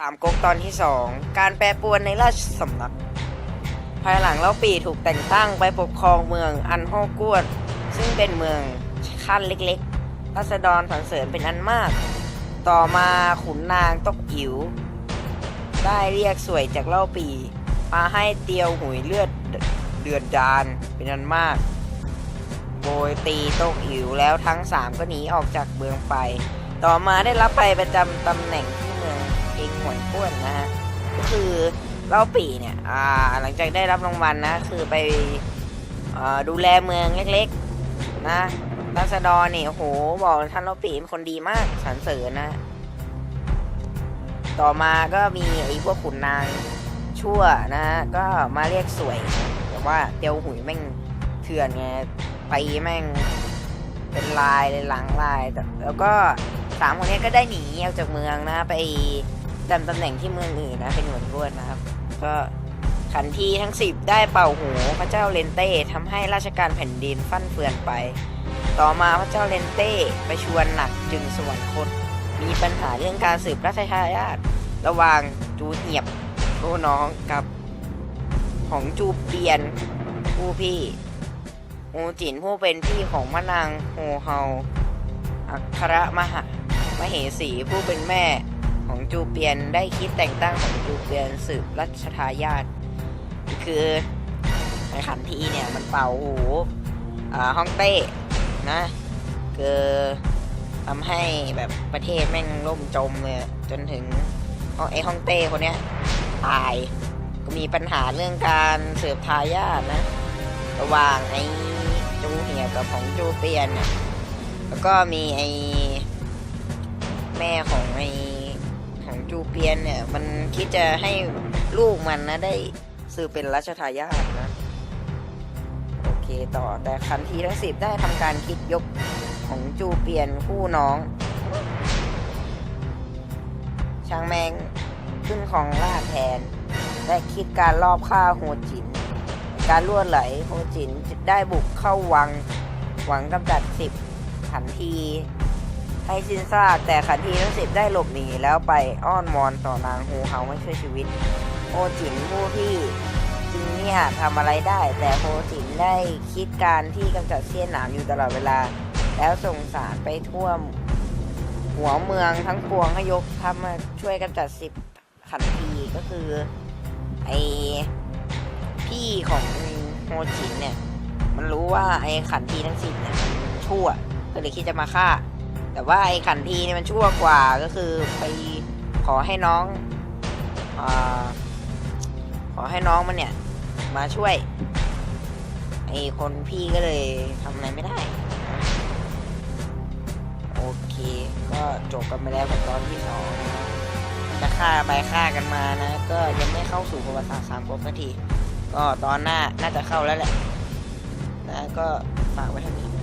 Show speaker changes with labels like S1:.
S1: สามก๊กตอนที่สองการแปรปรวนในราชสำนัก ภายหลังเล่าปีถูกแต่งตั้งไปปกครองเมืองอันโฮกวนซึ่งเป็นเมืองขั้นเล็กๆรัษฎรสรรเสริญเป็นอันมาก ต่อมาขุนนางตกอิ๋วได้เรียกสวยจากเล่าปี มาให้เตียวหุยเลือดเดือดดานเป็นอันมากโดยตีตกอิ๋วแล้วทั้งสามก็หนีออกจากเมืองไป ต่อมาได้รับไปประจำตำแหน่ง ที่เมืองเองหวยพ้วนนะฮะก็คือเล่าปีเนี่ยอ่าหลังจากได้รับรางวัลนะคือไปอดูแลเมืองเล็กๆนะรัษฎรนี่โอ้โหบอกท่านเล่าปีเป็นคนดีมากสรรเสริญนะต่อมาก็มีไอ้พวกขุนนางชั่วนะ ก็มาเรียกสวย แต่ว่าเตียวหุยแม่งเถื่อนไงไปแม่งเป็นลายเลยหลังลาย แล้วก็สามคนนี้ก็ได้หนีออกจากเมืองนะ ไป ดำตำแหน่งที่เมืองอื่นนะ เป็นหนวยก้วนนะครับ ก็ขันทีทั้งสิบได้เป่าหูพระเจ้าเลนเต้ทำให้ราชการแผ่นดินฟั่นเฟือนไป ต่อมาพระเจ้าเลนเต้ไปชวนหนักจึงสวรรคต มีปัญหาเรื่องการสืบราชทายาทระหว่างจูเหียบผู้น้องกับของจูเปียนผู้พี่โอจินผู้เป็นพี่ของมะนางโฮเฮาอัครมหามเหสีผู้เป็นแม่ จูเปียนได้คิดแต่งตั้งของจูเปียนสืบรัชทายาทคือในขันทีเนี่ยมันเป่าหูอ่าฮ่องเต้นะคือทำให้แบบประเทศแม่งล่มจมเลยจนถึงไอ้ฮ่องเต้คนเนี้ยตายก็มีปัญหาเรื่องการสืบทายาทนะ ระหว่างไอ้จูเหียกับของจูเปียน แล้วก็มีไอ้แม่ของไอ้ จูเปียนเนี่ย มันคิดจะให้ลูกมันนะได้สืบเป็นรัชทายาทนะ โอเคต่อแต่คันทีทั้งสิบได้ทำการคิดยกของจูเปียนคู่น้องช่างแมงขึ้นของล่าแทน ได้คิดการลอบฆ่าโฮจิน การล่วไหลโฮจินได้บุกเข้าวัง หวังกำจัดสิบขันที ให้สิ้นซากแต่ขันทีทั้งสิบได้หลบหนีแล้วไปอ้อนวอนต่อนางฮูเฮาให้ช่วยชีวิต โฮจินผู้ที่จริงเนี่ยทำอะไรได้ แต่โฮจินได้คิดการที่กำจัดเสี้ยนหนามอยู่ตลอดเวลา แล้วส่งสารไปทั่วหัวเมืองทั้งปวงให้ยกทำมาช่วยกำจัดสิบขันทีก็คือไอพี่ของโฮจินเนี่ย มันรู้ว่าไอขันทีทั้งสิบเนี่ยชั่วก็เลยคิดจะมาฆ่า แต่ว่าไอ้ขันทีเนี่ยมันชั่วกว่าก็คือไปขอให้น้องอขอให้น้องมันเนี่ย มาช่วย ไอคนพี่ก็เลยทำอะไรไม่ได้ โอเค ก็จบกันไปแล้วกับตอนที่สองจะฆ่าไปฆ่ากันมานะ ก็ยังไม่เข้าสู่ประวัติศาสตร์สามก๊กสักที ก็ตอนหน้าน่าจะเข้าแล้วแหละ นะก็ฝากไว้เท่านี้